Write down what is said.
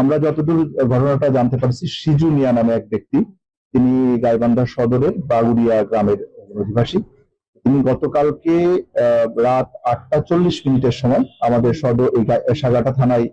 আমরা যতদূর ঘটনাটা জানতে পারছি সিজু মিয়া নামে এক ব্যক্তি তিনি গাইবান্ধা সদরের বাগুড়িয়া গ্রামের অধিবাসী তিনি গতকালকে রাত আটটা চল্লিশ মিনিটের সময় আমাদের সদর এই সাগাটা থানায়